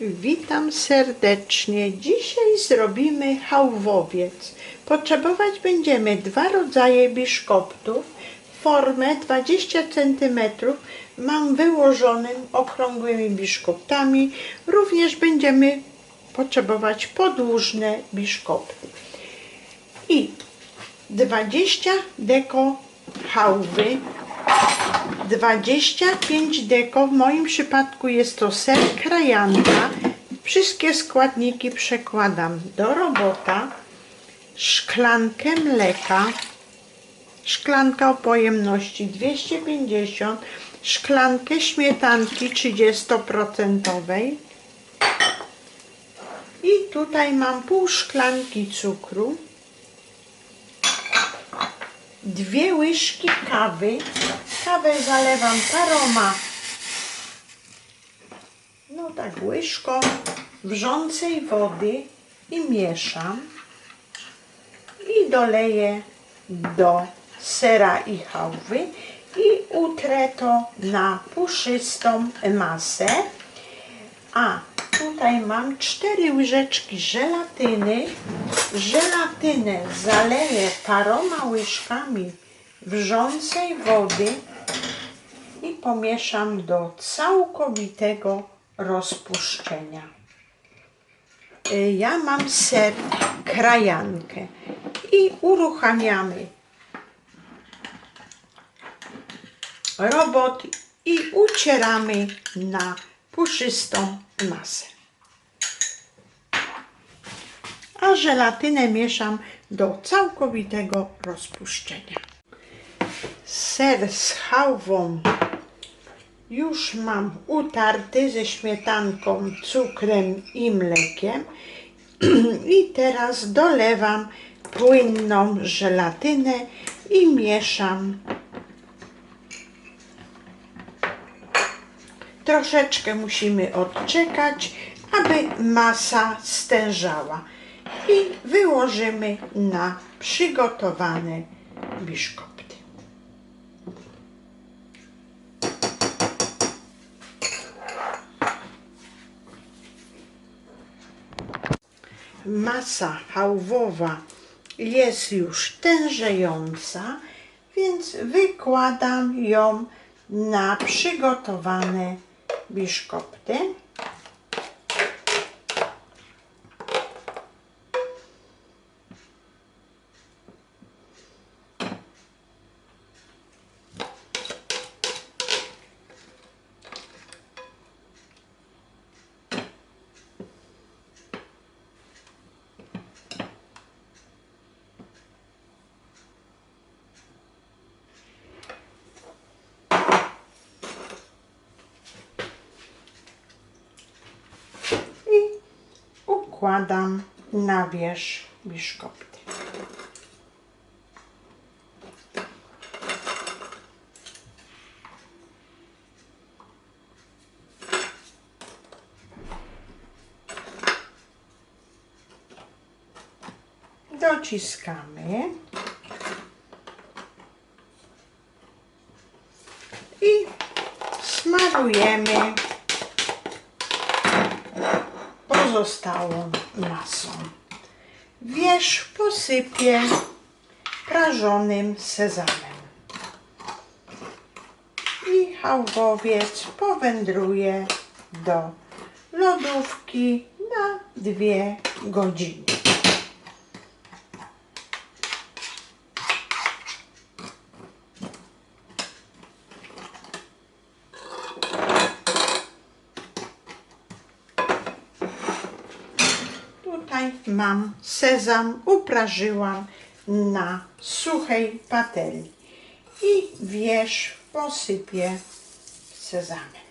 Witam serdecznie. Dzisiaj zrobimy hałwowiec. Potrzebować będziemy dwa rodzaje biszkoptów. Formę 20 cm mam wyłożonym okrągłymi biszkoptami. Również będziemy potrzebować podłużne biszkopty. I 20 deko hałwy 25 deko, w moim przypadku jest to ser krajanka. Wszystkie składniki przekładam do robota. Szklankę mleka, szklanka o pojemności 250, szklankę śmietanki 30%. I tutaj mam pół szklanki cukru, dwie łyżki kawy. Kawę zalewam paroma, no tak łyżką wrzącej wody i mieszam. I doleję do sera i chałwy i utrę to na puszystą masę. A tutaj mam cztery łyżeczki żelatyny. Żelatynę zaleję paroma łyżkami wrzącej wody pomieszam do całkowitego rozpuszczenia. Y, Ja mam ser krajankę i uruchamiamy robot i ucieramy na puszystą masę. A żelatynę mieszam do całkowitego rozpuszczenia. Ser z chałwą już mam utarty ze śmietanką, cukrem i mlekiem. I teraz dolewam płynną żelatynę i mieszam. Troszeczkę musimy odczekać, aby masa stężała. I wyłożymy na przygotowane biszkopty. Masa hałwowa jest już tężejąca, więc wykładam ją na przygotowane biszkopty. i układam na wierzch biszkopty. Dociskamy i smarujemy pozostałą masą. Wierzch posypię prażonym sezamem. I hałwowiec powędruje do lodówki na dwie godziny. Mam sezam, uprażyłam na suchej patelni i wierzch posypię sezamem.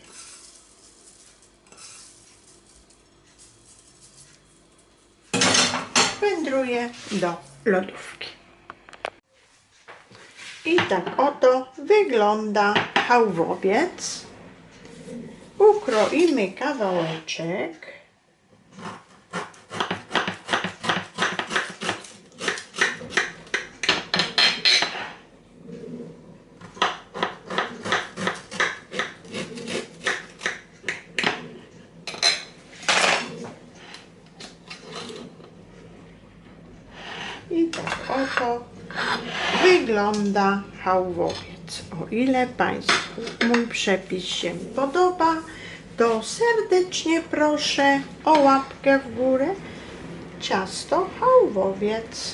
Wędruję do lodówki. I tak oto wygląda hałwowiec. Ukroimy kawałeczek. I tak oto wygląda hałwowiec. O ile Państwu mój przepis się podoba, to serdecznie proszę o łapkę w górę. Ciasto hałwowiec.